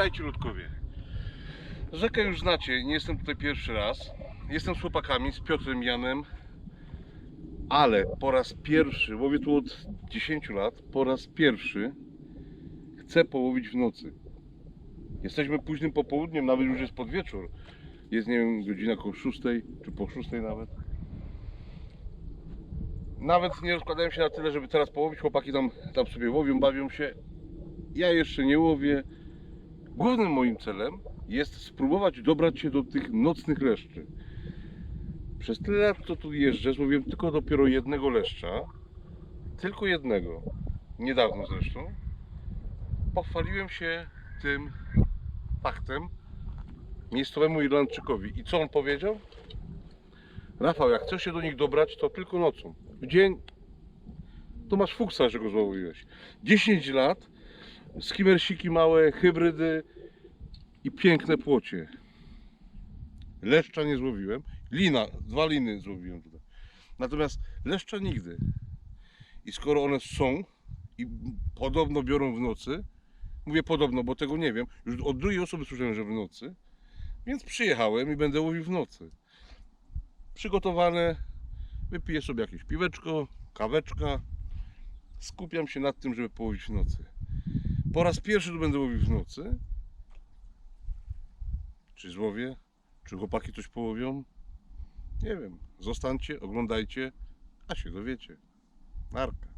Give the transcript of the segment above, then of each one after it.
Witajcie ludkowie. Rzekę już znacie, nie jestem tutaj pierwszy raz. Jestem z chłopakami, z Piotrem Janem, ale po raz pierwszy, łowię tu od 10 lat, po raz pierwszy chcę połowić w nocy. Jesteśmy późnym popołudniem, nawet już jest podwieczór. Jest, nie wiem, godzina około 6, czy po 6 nawet. Nawet nie rozkładałem się na tyle, żeby teraz połowić. Chłopaki tam, tam sobie łowią, bawią się. Ja jeszcze nie łowię. Głównym moim celem jest spróbować dobrać się do tych nocnych leszczy. Przez tyle lat, co tu jeżdżę, złowiłem tylko dopiero jednego leszcza. Tylko jednego. Niedawno zresztą. Pochwaliłem się tym faktem miejscowemu Irlandczykowi. I co on powiedział? Rafał, jak chcesz się do nich dobrać, to tylko nocą. W dzień to masz fuksa, że go złowiłeś. 10 lat, skimersiki małe, hybrydy i piękne płocie. Leszcza nie złowiłem. Lina, dwa liny złowiłem tutaj. Natomiast leszcza nigdy. I skoro one są i podobno biorą w nocy, mówię podobno, bo tego nie wiem, już od drugiej osoby słyszałem, że w nocy, więc przyjechałem i będę łowił w nocy. Przygotowane, wypiję sobie jakieś piweczko, kaweczka, skupiam się nad tym, żeby połowić w nocy. Po raz pierwszy tu będę łowił w nocy. Czy złowię? Czy chłopaki coś połowią? Nie wiem. Zostańcie, oglądajcie, a się dowiecie. Narka.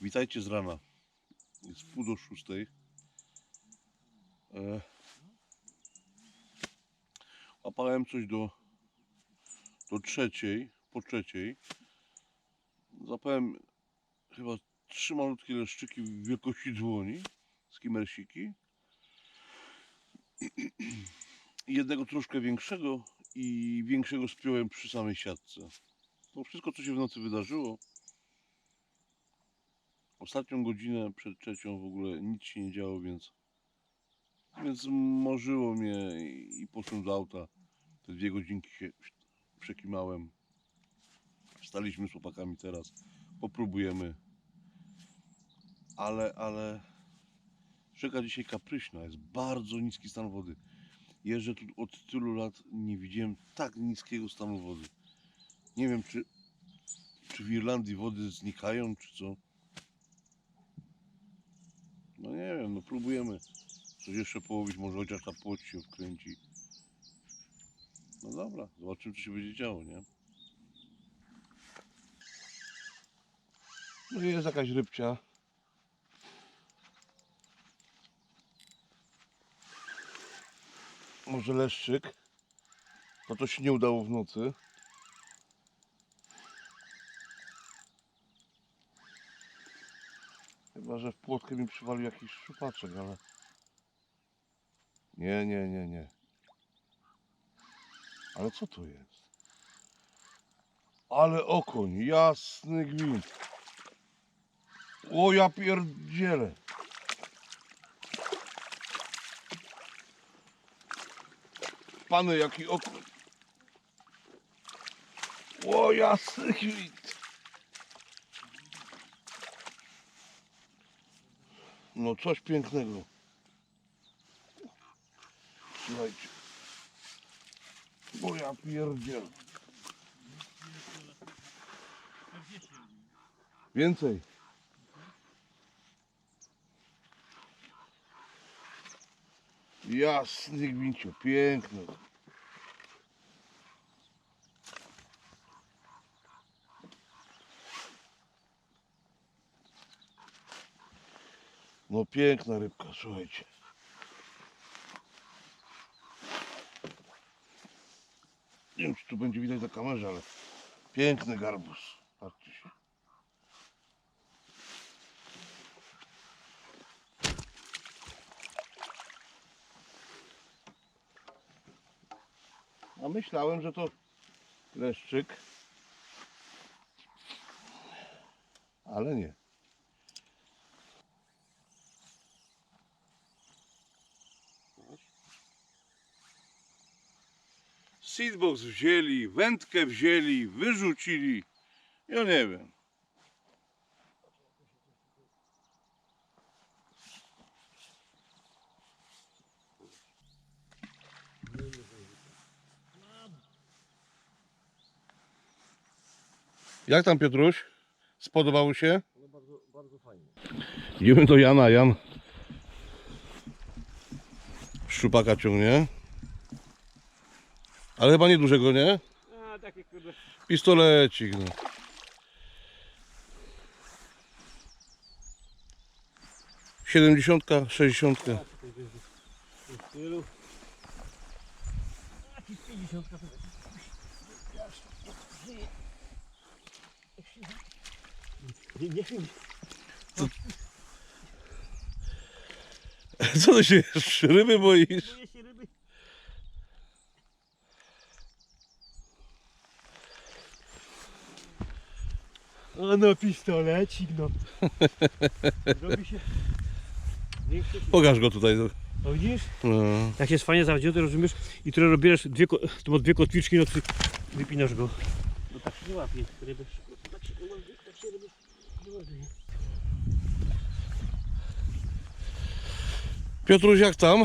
Witajcie z rana. Jest pół do szóstej. E, Łapałem coś do, do trzeciej, po trzeciej. Zapałem chyba trzy malutkie leszczyki w wielkości dłoni, skimersiki. Jednego troszkę większego i większego spiąłem przy samej siatce. To wszystko, co się w nocy wydarzyło. Ostatnią godzinę przed trzecią w ogóle nic się nie działo, więc więc morzyło mnie i poszłem do auta. Te dwie godzinki się przekimałem. Staliśmy z chłopakami teraz. Popróbujemy. Ale, ale rzeka dzisiaj kapryśna. Jest bardzo niski stan wody. Jeżdżę tu od tylu lat. Nie widziałem tak niskiego stanu wody. Nie wiem, czy, czy w Irlandii wody znikają, czy co. No nie wiem, no próbujemy coś jeszcze połowić, może chociaż ta płoć się wkręci. No dobra, zobaczymy co się będzie działo, nie? No i jest jakaś rybcia. Może leszczyk. To to się nie udało w nocy. Chyba, że w płotkę mi przywalił jakiś szupaczek, ale... Nie, nie, nie, nie. Ale co to jest? Ale okoń, jasny gwint. O ja pierdzielę. Pany, jaki okoń. O jasny gwint. No coś pięknego. Słuchajcie. Bo ja pierdzielę. Więcej. Jasny gwinciu, piękny. No piękna rybka, słuchajcie. Wiem, czy tu będzie widać na kamerze, ale piękny garbus. Patrzcie się. A myślałem, że to leszczyk. Ale nie. Seedbox wzięli, wędkę wzięli, wyrzucili. Ja nie wiem. Jak tam Piotruś? Spodobało się? No bardzo, bardzo fajnie. Idziemy do Jana, Jan szczupaka ciągnie. Ale chyba nie dużego, nie? A takie kurde. Pistolecik, no. Siedemdziesiątka, sześćdziesiątka. W stylu. Jakieś 50 to nie, nie wiem, Co to się ryby boisz? się. O no pistolecik no. Robi się większy. Pokaż go tutaj. O widzisz? No. Jak jest fajnie zawdzięty, rozumiesz? I które robisz dwie, ko- to ma dwie kotwiczki, no ty wypinasz go. No tak się nie łapie ryby. Tak się, no, tak się ryby nie łapie. Piotruś, jak tam?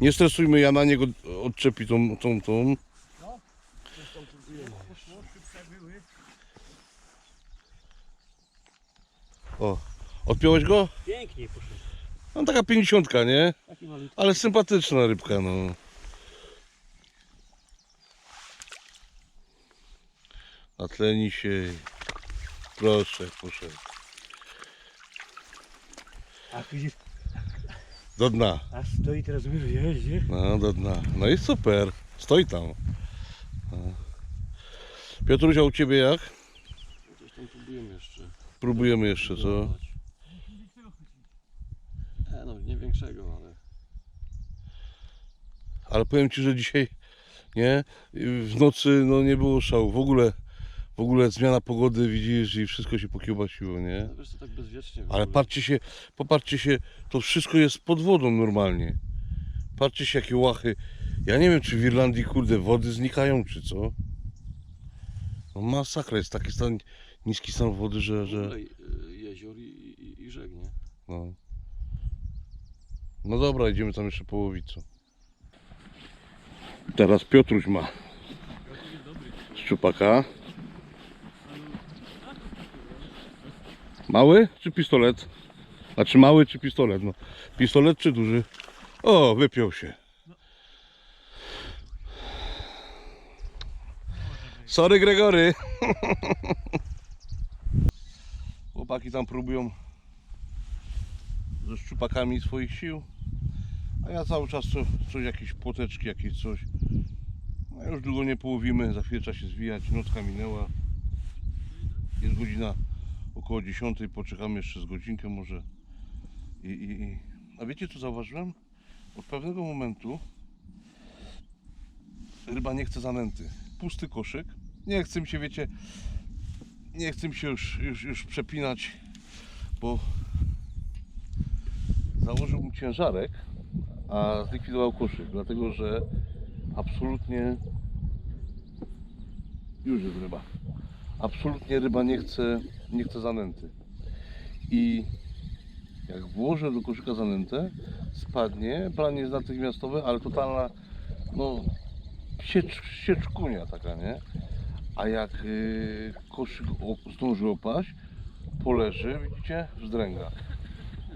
Nie stresujmy Jana, niego odczepi tą, tą, tą. O, odpiąłeś go? Pięknie poszedł. No taka pięćdziesiątka, nie? Taki malutki. Ale sympatyczna rybka, no. Natleni się. Proszę, proszę. A widzisz, Do dna. a stoi teraz rozumiesz, jeździ. No, do dna. No i super. Stoi tam. No. Piotrusia, u Ciebie jak? Coś tam próbujemy jeszcze. Próbujemy jeszcze, co? E, no, nie większego, ale Ale powiem Ci, że dzisiaj, nie? W nocy, no nie było szału. W ogóle, w ogóle zmiana pogody, widzisz, i wszystko się pokiełbasiło, nie? no, wiesz to tak bezwiecznie w Ale ogóle. patrzcie się, popatrzcie się, to wszystko jest pod wodą normalnie. Patrzcie się jakie łachy. Ja nie wiem czy w Irlandii kurde wody znikają czy co. No masakra jest taki stan, niski stan wody, że, że y, jezior i, i, i rzek, nie? no. No dobra, idziemy tam jeszcze połowić co. Teraz Piotruś ma szczupaka. Mały czy pistolet? A czy mały czy pistolet? No. Pistolet czy duży? O, wypiął się. Sorry Gregory. Chłopaki tam próbują ze szczupakami swoich sił. A ja cały czas co, coś, jakieś płoteczki, jakieś coś. No już długo nie połowimy, za chwilę trzeba się zwijać, nocka minęła. Jest godzina około 10, poczekamy jeszcze z godzinkę może. I, i, i... A wiecie co zauważyłem? Od pewnego momentu ryba nie chce zanęty. Pusty koszyk. Nie chce mi się, wiecie, nie chce mi się już, już, już przepinać, bo założyłbym ciężarek, a zlikwidował koszyk, dlatego że absolutnie już jest ryba. Absolutnie ryba nie chce, nie chce zanęty. I jak włożę do koszyka zanętę, spadnie, branie jest natychmiastowe, ale totalna, no, siecz, sieczkunia taka, nie? A jak y, koszyk op- zdąży opaść, poleży, widzicie, wzdręga.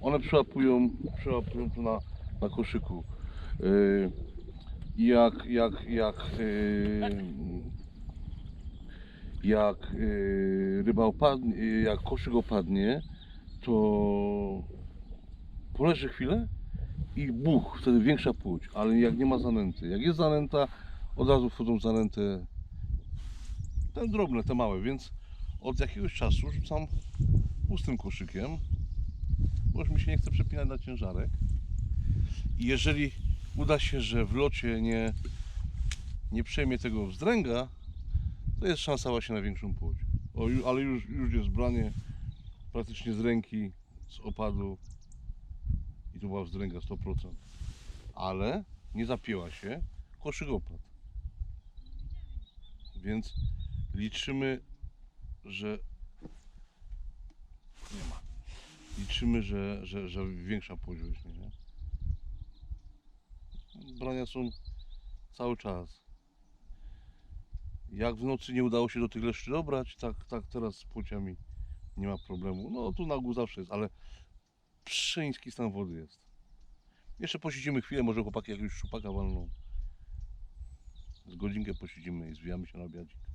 One przełapują, przełapują tu na, na koszyku. Y, jak, jak, jak, y, jak ryba opadnie, jak koszyk opadnie, to poleży chwilę i buch, wtedy większa płóć, ale jak nie ma zanęty. Jak jest zanęta, od razu wchodzą w zanętę te drobne, te małe, więc od jakiegoś czasu rzucam pustym koszykiem, bo już mi się nie chce przepinać na ciężarek. I jeżeli uda się, że w locie nie, nie przejmie tego wzdręga, to jest szansa właśnie na większą płóć. O, ale już, już jest branie praktycznie z ręki, z opadu i to była wzdręga 100%. Ale nie zapięła się, koszyk opadł. Więc liczymy, że nie ma. Liczymy, że, że, że większa wyśnie, nie? Brania są cały czas. Jak w nocy nie udało się do tych leszczy dobrać, tak, tak teraz z płciami nie ma problemu. No tu na ogół zawsze jest, ale przeński stan wody jest. Jeszcze posiedzimy chwilę, może chłopaki jakiegoś szupaka walną. Z godzinkę posiedzimy i zwijamy się na obiadzik.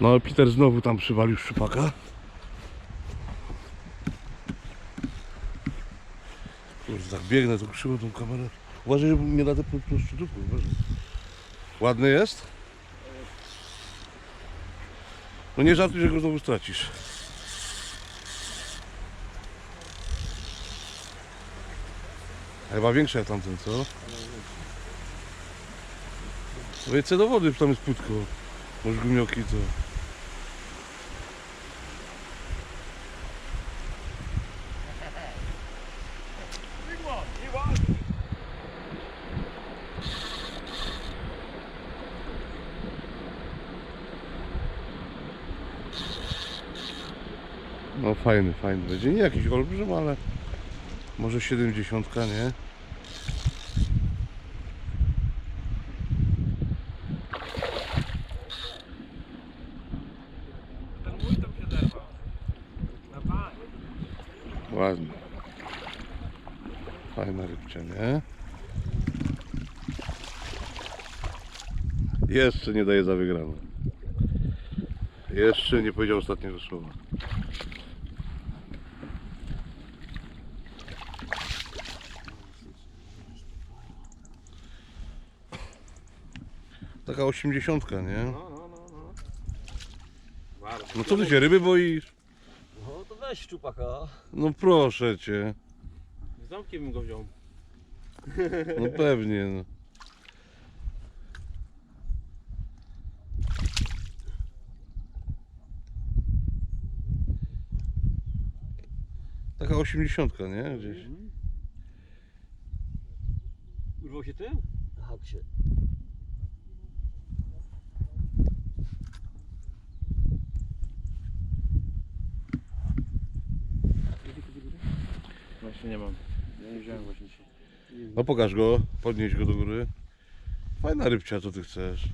No Peter znowu tam przywalił szczupaka. Kurde, tak biegnę, to krzywo tą kamerę. Uważaj, żeby mnie nadepnął szczytówku, uważaj. Ładny jest? No nie żartuj, że go znowu stracisz. Chyba większy jak tamten, co? Więcej do wody, tam jest płytko. Może gumioki to. No fajny, fajny będzie. Nie jakiś olbrzym, ale może 70, nie? Ładnie. Fajna rybcia, nie? Jeszcze nie daje za wygraną. Jeszcze nie powiedział ostatniego słowa. Taka osiemdziesiątka, nie? No, no, no, no. Bardzo. No co ty się ryby boisz? No to weź szczupaka. No proszę cię. Z bym go wziął. No pewnie. No. Taka osiemdziesiątka, nie? Gdzieś. Urwał się tym? Tak się. Właśnie nie mam. Ja nie wziąłem właśnie dzisiaj. No pokaż go, podnieś go do góry. Fajna rybcia, co ty chcesz.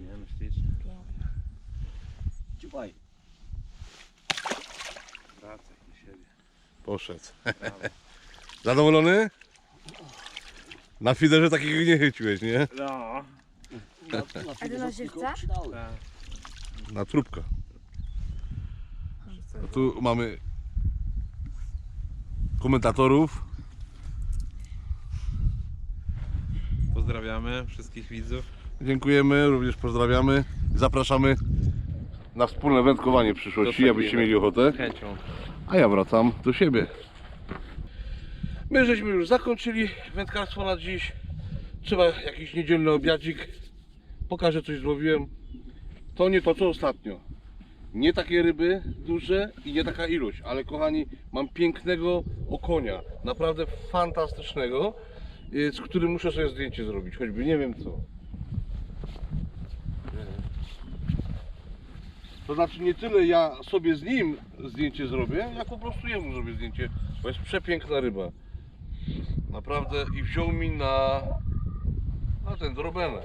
Nie, no wstyd. Ciupaj. Wracaj do siebie. Poszedł. Zadowolony? Na fiderze takiego nie chyciłeś, nie? No. A ty na żywca? Tak. Na trupka. A tu mamy komentatorów. Pozdrawiamy wszystkich widzów. Dziękujemy, również pozdrawiamy. Zapraszamy na wspólne wędkowanie w przyszłości, abyście mieli ochotę. Chęcią. A ja wracam do siebie. My żeśmy już zakończyli wędkarstwo na dziś. Trzeba jakiś niedzielny obiadzik. Pokażę coś złowiłem. To nie to co ostatnio. Nie takie ryby duże i nie taka ilość, ale kochani, mam pięknego okonia. Naprawdę fantastycznego, y, z którym muszę sobie zdjęcie zrobić, choćby nie wiem co. To znaczy nie tyle ja sobie z nim zdjęcie zrobię, jak po prostu jemu zrobię zdjęcie, bo jest przepiękna ryba. Naprawdę i wziął mi na, na ten drobenę.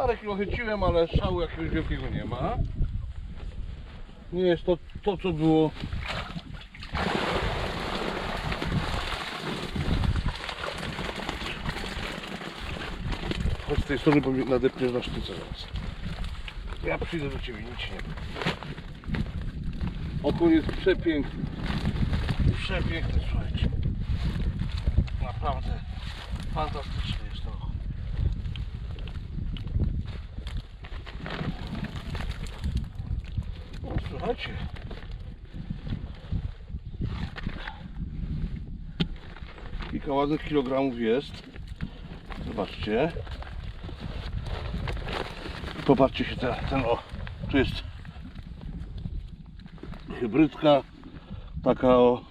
Parę kilo chyciłem, ale szału jakiegoś wielkiego nie ma. Nie jest to to co było Chodź z tej strony, bo nadepniesz na sztyce zaraz. Ja przyjdę do Ciebie, nic nie. Okon jest przepiękny. Przepiękny, słuchajcie. Naprawdę fantastyczny słuchajcie. Kilka ładnych kilogramów jest. Zobaczcie. Popatrzcie się ten, ten o, tu jest hybrydka, taka o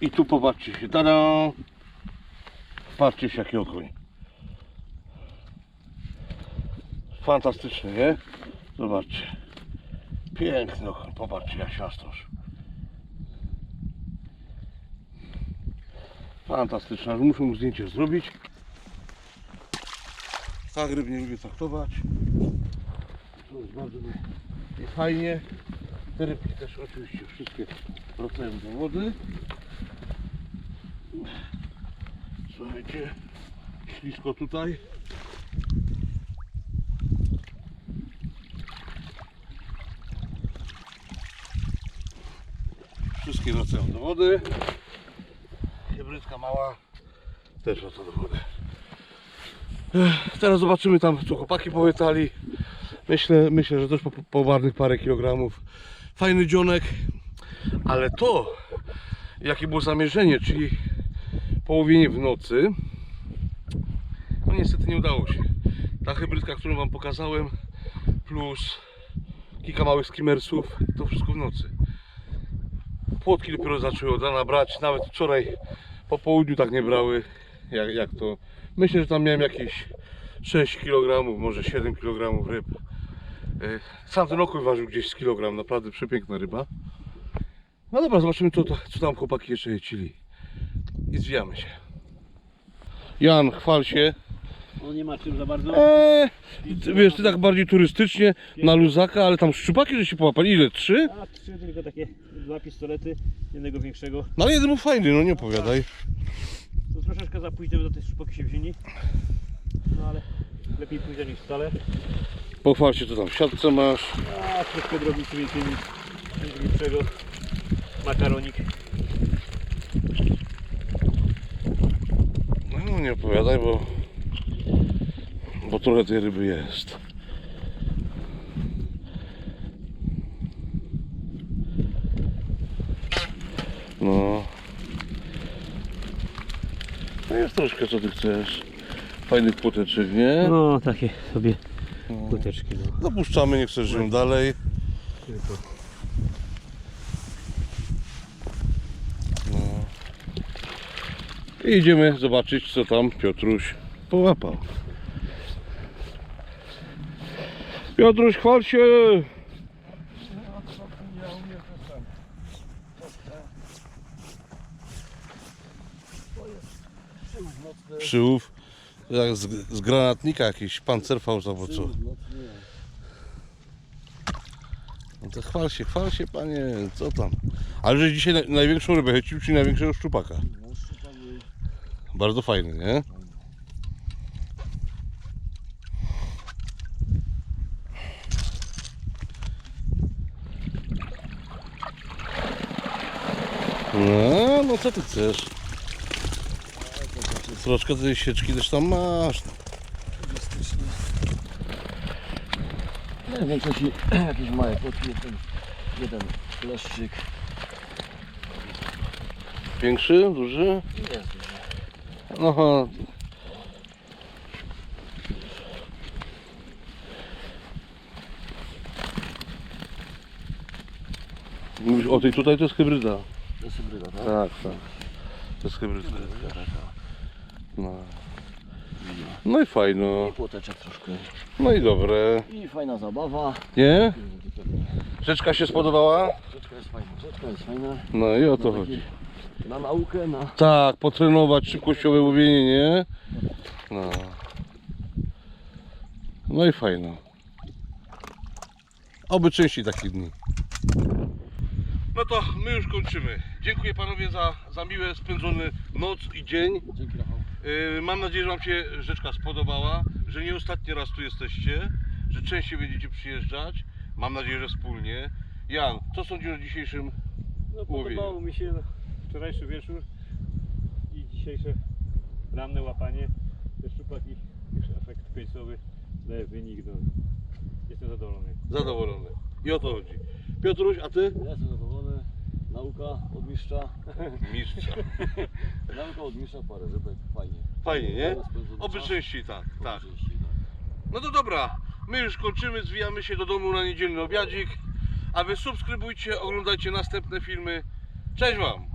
i tu popatrzcie się, tada, Patrzcie się jaki okoń. Fantastyczny, nie? Zobaczcie. Się nastrosz. Fantastyczny, aż muszę mu zdjęcie zrobić. Tak ryb nie lubię traktować. To jest bardzo mi- fajnie. Te rybki też oczywiście wszystkie wracają do wody. Słuchajcie, ślisko tutaj. Wszystkie wracają do wody. Hybrydka mała też wraca do wody. Teraz zobaczymy tam, co chłopaki połytali. Myślę, myślę, że też po, po warnych parę kilogramów. Fajny dzionek, ale to, jakie było zamierzenie, czyli połowienie w nocy, no niestety nie udało się. Ta hybrydka, którą Wam pokazałem, plus kilka małych skimmersów, to wszystko w nocy. Płotki dopiero zaczęły od rana brać, nawet wczoraj po południu tak nie brały, jak, jak to. Myślę, że tam miałem jakieś 6 kg, może 7 kg ryb. E, Sam ten okój ważył gdzieś z kilogram, naprawdę przepiękna ryba. No dobra, zobaczymy co, co tam chłopaki jeszcze jecili. I zwijamy się. Jan, chwal się. No nie ma czym za bardzo. Eee, ty, wiesz, ty tak bardziej turystycznie, na luzaka, ale tam szczupaki, że się połapali. Ile? Trzy? A trzy tylko takie dwa pistolety, jednego większego. No ale jeden był fajny, no nie opowiadaj. To troszeczkę za późno do tej szpoki się wzięli. No ale lepiej późno niż wcale. Pochwal się, co tam w siatce masz. A troszkę drobnicy więcej niż niż większego. Makaronik. No nie opowiadaj, bo, bo trochę tej ryby jest. No. No jest troszkę, co ty chcesz. Fajnych płoteczek, nie? No takie sobie płyteczki. No. Dopuszczamy, nie chcesz żyją dalej. No. I idziemy zobaczyć, co tam Piotruś połapał. Piotruś, chwal się! Przyłów, jak z, z granatnika jakiś pancerfaust albo co. No to chwal się, chwal się panie, co tam? Ale że dzisiaj na, największą rybę chycił, czyli największego szczupaka. Bardzo fajny, nie? No, no co ty chcesz? Troszkę tej sieczki też tam masz. Nie, w większości jakieś małe potki, jeden, jeden leszczyk. Większy, duży? Jest Aha. Mówisz o tej tutaj to jest hybryda. To jest hybryda, tak? Tak, tak. To jest hybryda. No. No i fajno. I płoteczek troszkę. No i dobre. I fajna zabawa. Nie? Rzeczka się spodobała? Rzeczka jest fajna, rzeczka jest fajna. No i o to chodzi. Na naukę, na... Tak, potrenować szybkościowe łowienie, nie? No. No i fajno. Oby częściej takich dni. No to my już kończymy. Dziękuję panowie za, za miłe spędzony noc i dzień. Dzięki Rafał. Yy, mam nadzieję, że wam się rzeczka spodobała, że nie ostatni raz tu jesteście, że częściej będziecie przyjeżdżać. Mam nadzieję, że wspólnie. Jan, co sądzisz o dzisiejszym No Łowienie. podobało mi się wczorajszy wieczór i dzisiejsze ranne łapanie. Te szczupaki, już efekt końcowy daje wynik. No. Jestem zadowolony. zadowolony? I o to chodzi. Piotruś, a ty? Ja jestem zadowolony. Nauka od mistrza. Mistrza. Nauka od mistrza, parę rybek, fajnie. Fajnie, nie? Oby częściej tak, tak. Tak. No to dobra, my już kończymy, zwijamy się do domu na niedzielny obiadzik. A wy subskrybujcie, oglądajcie następne filmy. Cześć wam!